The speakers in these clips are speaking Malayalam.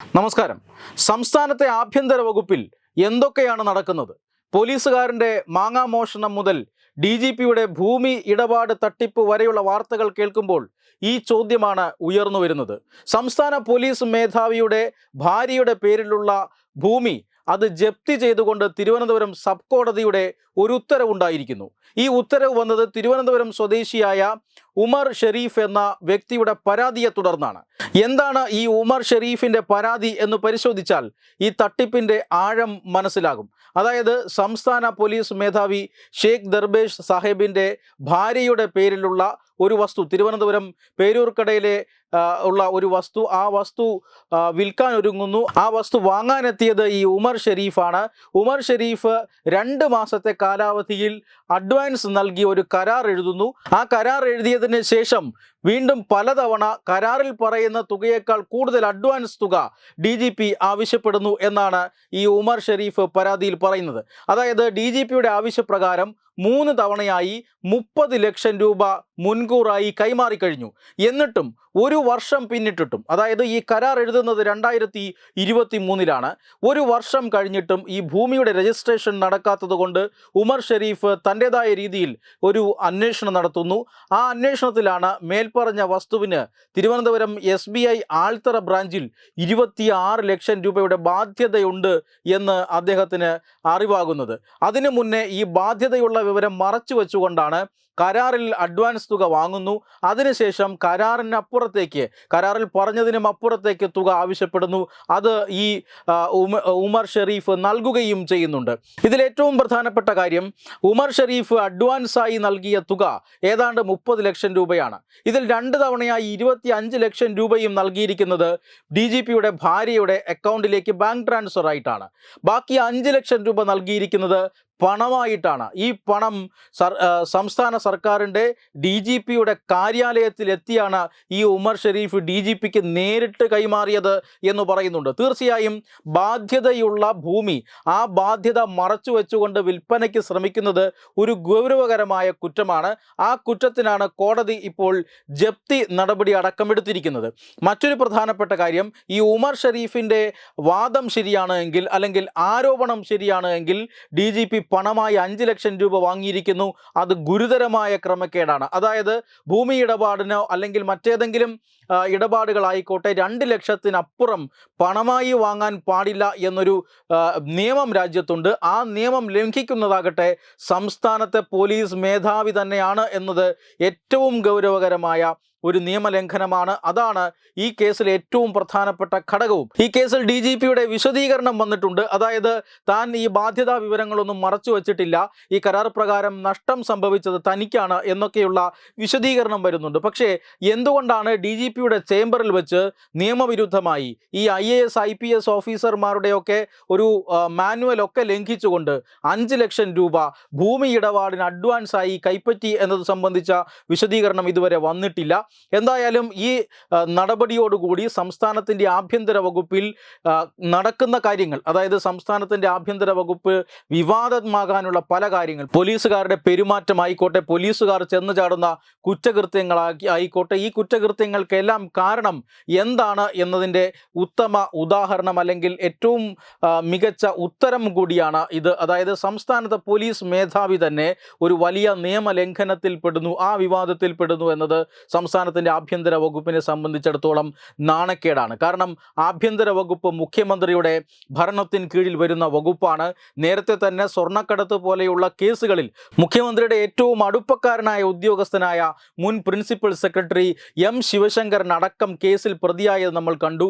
നമസ്കാരം. സംസ്ഥാനത്തെ ആഭ്യന്തര വകുപ്പിൽ എന്തൊക്കെയാണ് നടക്കുന്നത്? പോലീസുകാരന്റെ മാങ്ങാമോഷണം മുതൽ ഡി ജി പിയുടെ ഭൂമി ഇടപാട് തട്ടിപ്പ് വരെയുള്ള വാർത്തകൾ കേൾക്കുമ്പോൾ ഈ ചോദ്യമാണ് ഉയർന്നു വരുന്നത്. സംസ്ഥാന പോലീസ് മേധാവിയുടെ ഭാര്യയുടെ പേരിലുള്ള ഭൂമി അത് ജപ്തി ചെയ്തുകൊണ്ട് തിരുവനന്തപുരം സബ് കോടതിയുടെ ഒരു ഉത്തരവുണ്ടായിരിക്കുന്നു ഈ ഉത്തരവ് വന്നത് തിരുവനന്തപുരം സ്വദേശിയായ ഉമർ ഷെരീഫ് എന്ന വ്യക്തിയുടെ പരാതിയെ തുടർന്നാണ്. എന്താണ് ഈ ഉമർ ഷെരീഫിന്റെ പരാതി എന്ന് പരിശോധിച്ചാൽ ഈ തട്ടിപ്പിന്റെ ആഴം മനസ്സിലാകും. അതായത് സംസ്ഥാന പോലീസ് മേധാവി ഷെയ്ഖ് ദർബേഷ് സാഹിബിന്റെ ഭാര്യയുടെ പേരിലുള്ള ഒരു വസ്തു തിരുവനന്തപുരം പേരൂർക്കടയിലെ ഉള്ള ഒരു വസ്തു ആ വസ്തു വിൽക്കാൻ ഒരുങ്ങുന്നു. ആ വസ്തു വാങ്ങാനെത്തിയത് ഈ ഉമർ ഷെരീഫാണ്. ഉമർ ഷെരീഫ് രണ്ട് മാസത്തെ കാലാവധിയിൽ അഡ്വാൻസ് നൽകി ഒരു കരാർ എഴുതുന്നു. ആ കരാർ എഴുതിയതിന് ശേഷം വീണ്ടും പലതവണ കരാറിൽ പറയുന്ന തുകയേക്കാൾ കൂടുതൽ അഡ്വാൻസ് തുക ഡി ജി പി ആവശ്യപ്പെടുന്നു എന്നാണ് ഈ ഉമർ ഷെരീഫ് പരാതിയിൽ പറയുന്നത്. അതായത് ഡി ജി പിയുടെ ആവശ്യപ്രകാരം മൂന്ന് തവണയായി മുപ്പത് ലക്ഷം രൂപ മുൻകൂറായി കൈമാറിക്കഴിഞ്ഞു എന്നിട്ടും ഒരു വർഷം പിന്നിട്ടിട്ടും അതായത് ഈ കരാർ എഴുതുന്നത് രണ്ടായിരത്തി ഇരുപത്തി മൂന്നിലാണ് ഒരു വർഷം കഴിഞ്ഞിട്ടും ഈ ഭൂമിയുടെ രജിസ്ട്രേഷൻ നടക്കാത്തത് കൊണ്ട് ഉമർ ഷെരീഫ് തന്റെതായ രീതിയിൽ ഒരു അന്വേഷണം നടത്തുന്നു. ആ അന്വേഷണത്തിലാണ് മേൽപ്പറഞ്ഞ വസ്തുവിന് Thiruvananthapuram S B I Althara ബ്രാഞ്ചിൽ ഇരുപത്തി ആറ് ലക്ഷം രൂപയുടെ ബാധ്യതയുണ്ട് എന്ന് അദ്ദേഹത്തിന് അറിവാകുന്നത്. അതിനു മുന്നേ ഈ ബാധ്യതയുള്ള വിവരം മറച്ചു വെച്ചുകൊണ്ടാണ് കരാറിൽ അഡ്വാൻസ് തുക വാങ്ങുന്നു. അതിനുശേഷം കരാറിനപ്പുറത്തേക്ക് കരാറിൽ പറഞ്ഞതിനും അപ്പുറത്തേക്ക് തുക ആവശ്യപ്പെടുന്നു. അത് ഈ ഉമർ ഷെരീഫ് നൽകുകയും ചെയ്യുന്നുണ്ട്. ഇതിൽ ഏറ്റവും പ്രധാനപ്പെട്ട കാര്യം ഉമർ ഷെരീഫ് അഡ്വാൻസായി നൽകിയ തുക ഏതാണ്ട് മുപ്പത് ലക്ഷം രൂപയാണ്. ഇതിൽ രണ്ട് തവണയായി ഇരുപത്തി അഞ്ച് ലക്ഷം രൂപയും നൽകിയിരിക്കുന്നത് ഡി ജി പിയുടെ ഭാര്യയുടെ അക്കൗണ്ടിലേക്ക് ബാങ്ക് ട്രാൻസ്ഫർ ആയിട്ടാണ്. ബാക്കി അഞ്ച് ലക്ഷം രൂപ നൽകിയിരിക്കുന്നത് പണമായിട്ടാണ്. ഈ പണം സംസ്ഥാന സർക്കാരിന്റെ ഡി ജി പിയുടെ കാര്യാലയത്തിലെത്തിയാണ് ഈ ഉമർ ഷെരീഫ് ഡി ജി പിക്ക് നേരിട്ട് കൈമാറിയത് എന്ന് പറയുന്നുണ്ട്. തീർച്ചയായും ബാധ്യതയുള്ള ഭൂമി ആ ബാധ്യത മറച്ചു വെച്ചുകൊണ്ട് വിൽപ്പനയ്ക്ക് ശ്രമിക്കുന്നത് ഒരു ഗൗരവകരമായ കുറ്റമാണ്. ആ കുറ്റത്തിനാണ് കോടതി ഇപ്പോൾ ജപ്തി നടപടി അടക്കമെടുത്തിരിക്കുന്നത്. മറ്റൊരു പ്രധാനപ്പെട്ട കാര്യം ഈ ഉമർ ഷെരീഫിന്റെ വാദം ശരിയാണ് എങ്കിൽ അല്ലെങ്കിൽ ആരോപണം ശരിയാണ് എങ്കിൽ ഡി ജി പി പണമായി അഞ്ച് ലക്ഷം രൂപ വാങ്ങിയിരിക്കുന്നു. അത് ഗുരുതരമായ ക്രമക്കേടാണ്. അതായത് ഭൂമി ഇടപാടിനോ അല്ലെങ്കിൽ മറ്റേതെങ്കിലും ഇടപാടുകളായിക്കോട്ടെ. രണ്ട് ലക്ഷത്തിനപ്പുറം പണമായി വാങ്ങാൻ പാടില്ല എന്നൊരു നിയമം രാജ്യത്തുണ്ട്. ആ നിയമം ലംഘിക്കുന്നതാകട്ടെ സംസ്ഥാനത്തെ പോലീസ് മേധാവി തന്നെയാണ് എന്നത് ഏറ്റവും ഗൗരവകരമായ ഒരു നിയമലംഘനമാണ്. അതാണ് ഈ കേസിൽ ഏറ്റവും പ്രധാനപ്പെട്ട ഘടകവും. ഈ കേസിൽ ഡി ജി പിയുടെ വിശദീകരണം വന്നിട്ടുണ്ട്. അതായത് താൻ ഈ ബാധ്യതാ വിവരങ്ങളൊന്നും മറച്ചു വച്ചിട്ടില്ല. ഈ കരാർ പ്രകാരം നഷ്ടം സംഭവിച്ചത് തനിക്കാണ് എന്നൊക്കെയുള്ള വിശദീകരണം വരുന്നുണ്ട്. പക്ഷേ എന്തുകൊണ്ടാണ് ഡി പിയുടെ ചേംബറിൽ വെച്ച് നിയമവിരുദ്ധമായി ഈ I A S I P S ഓഫീസർമാരുടെയൊക്കെ ഒരു മാനുവൽ ഒക്കെ ലംഘിച്ചുകൊണ്ട് അഞ്ച് ലക്ഷം രൂപ ഭൂമി ഇടപാടിന് അഡ്വാൻസ് ആയി കൈപ്പറ്റി എന്നത് സംബന്ധിച്ച വിശദീകരണം ഇതുവരെ വന്നിട്ടില്ല. എന്തായാലും ഈ നടപടിയോടുകൂടി സംസ്ഥാനത്തിന്റെ ആഭ്യന്തര വകുപ്പിൽ നടക്കുന്ന കാര്യങ്ങൾ അതായത് സംസ്ഥാനത്തിന്റെ ആഭ്യന്തര വകുപ്പ് വിവാദമാകാനുള്ള പല കാര്യങ്ങൾ പോലീസുകാരുടെ പെരുമാറ്റം ആയിക്കോട്ടെ പോലീസുകാർ ചെന്ന് ചാടുന്ന കുറ്റകൃത്യങ്ങളാക്കി ആയിക്കോട്ടെ ഈ കുറ്റകൃത്യങ്ങൾക്കെല്ലാം കാരണം എന്താണ് എന്നതിന്റെ ഉത്തമ ഉദാഹരണം അല്ലെങ്കിൽ ഏറ്റവും മികച്ച ഉത്തരം കൂടിയാണ് ഇത്. അതായത് സംസ്ഥാനത്തെ പോലീസ് മേധാവി തന്നെ ഒരു വലിയ നിയമലംഘനത്തിൽ പെടുന്നു ആ വിവാദത്തിൽ പെടുന്നു എന്നത് സംസ്ഥാനത്തിന്റെ ആഭ്യന്തര വകുപ്പിനെ സംബന്ധിച്ചിടത്തോളം നാണക്കേടാണ്. കാരണം ആഭ്യന്തര വകുപ്പ് മുഖ്യമന്ത്രിയുടെ ഭരണത്തിന് കീഴിൽ വരുന്ന വകുപ്പാണ്. നേരത്തെ തന്നെ സ്വർണക്കടത്ത് പോലെയുള്ള കേസുകളിൽ മുഖ്യമന്ത്രിയുടെ ഏറ്റവും അടുപ്പക്കാരനായ ഉദ്യോഗസ്ഥനായ മുൻ പ്രിൻസിപ്പൽ സെക്രട്ടറി എം ശിവശങ്കരൻ അടക്കം കേസിൽ പ്രതിയായത് നമ്മൾ കണ്ടു.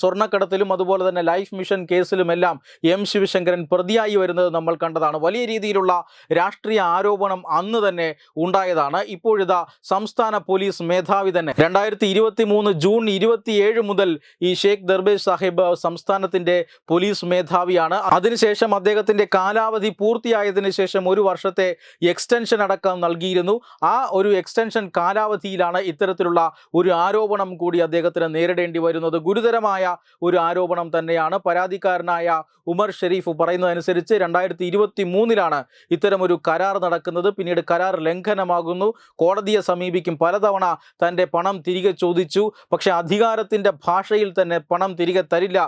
സ്വർണക്കടത്തിലും അതുപോലെ തന്നെ ലൈഫ് മിഷൻ കേസിലുമെല്ലാം എം ശിവശങ്കരൻ പ്രതിയായി വരുന്നത് നമ്മൾ കണ്ടതാണ്. വലിയ രീതിയിലുള്ള രാഷ്ട്രീയ ആരോപണം അന്ന് തന്നെ ഉണ്ടായതാണ്. ഇപ്പോഴിതാ സംസ്ഥാന പോലീസ് മേധാവി തന്നെ. രണ്ടായിരത്തി ഇരുപത്തി മൂന്ന് ജൂൺ ഇരുപത്തിയേഴ് മുതൽ ഈ ഷേഖ് ദർബേഷ് സാഹിബ് സംസ്ഥാനത്തിന്റെ പോലീസ് മേധാവിയാണ്. അതിനുശേഷം അദ്ദേഹത്തിന്റെ കാലാവധി പൂർത്തിയായതിന് ശേഷം ഒരു വർഷത്തെ എക്സ്റ്റൻഷൻ അടക്കം നൽകിയിരുന്നു. ആ ഒരു എക്സ്റ്റൻഷൻ കാലാവധിയിലാണ് ഇത്തരത്തിലുള്ള ഒരു ആരോപണം കൂടി അദ്ദേഹത്തിന് നേരിടേണ്ടി വരുന്നത് ഗുരുതരമായ ഒരു ആരോപണം തന്നെയാണ്. പരാതിക്കാരനായ ഉമർ ഷെരീഫ് പറയുന്നതനുസരിച്ച് രണ്ടായിരത്തി ഇരുപത്തി മൂന്നിലാണ് ഇത്തരമൊരു കരാർ നടക്കുന്നത്. പിന്നീട് കരാർ ലംഘനമാകുന്നു. കോടതിയെ സമീപിക്കും പലതവണ തന്റെ പണം തിരികെ ചോദിച്ചു. പക്ഷേ അധികാരത്തിന്റെ ഭാഷയിൽ തന്നെ പണം തിരികെ തരില്ല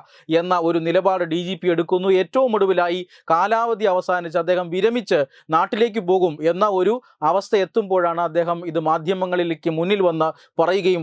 എന്ന ഒരു നിലപാട് ഡി ജി പി എടുക്കുന്നു. ഏറ്റവും ഒടുവിലായി കാലാവധി അവസാനിച്ച് അദ്ദേഹം വിരമിച്ച് നാട്ടിലേക്ക് പോകും എന്ന ഒരു അവസ്ഥ എത്തുമ്പോഴാണ് അദ്ദേഹം ഇത് മാധ്യമങ്ങളിലേക്ക് മുന്നിൽ വന്ന് പറയുകയും